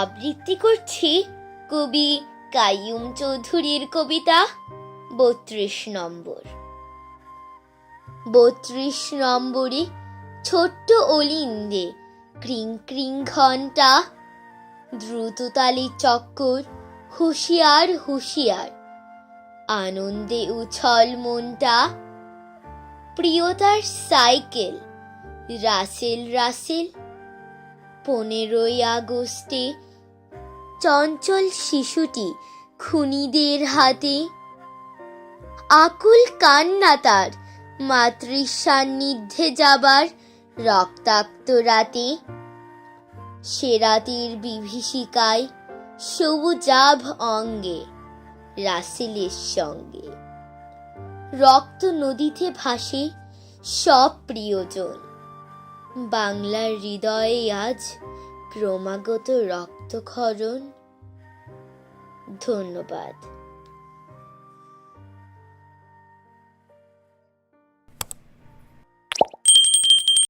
আবৃত্তি করছি কবি কাইয়ুম চৌধুরীর কবিতা বত্রিশ নম্বর। বত্রিশ নম্বরে ছোট্ট অলিন্দে ক্রিং ক্রিং ঘণ্টা দ্রুততালি চক্কর, হুঁশিয়ার হুঁশিয়ার, আনন্দে উছল মনটা, প্রিয়তার সাইকেল, রাসেল রাসেল পনেরোই আগস্টে চঞ্চল শিশুটি খুনিদের হাতে আকুল কান্না তার মাতৃ সান্নিধ্যে যাবার রক্তাক্ত রাতে। সে রাতের বিভীষিকায় সবুজাভ অঙ্গে, রাসেলের সঙ্গে। রক্ত নদীতে ভাসে সব প্রিয়জন বাংলার হৃদয়ে আজ ক্রমাগত রক্তক্ষরণ। ধন্যবাদ।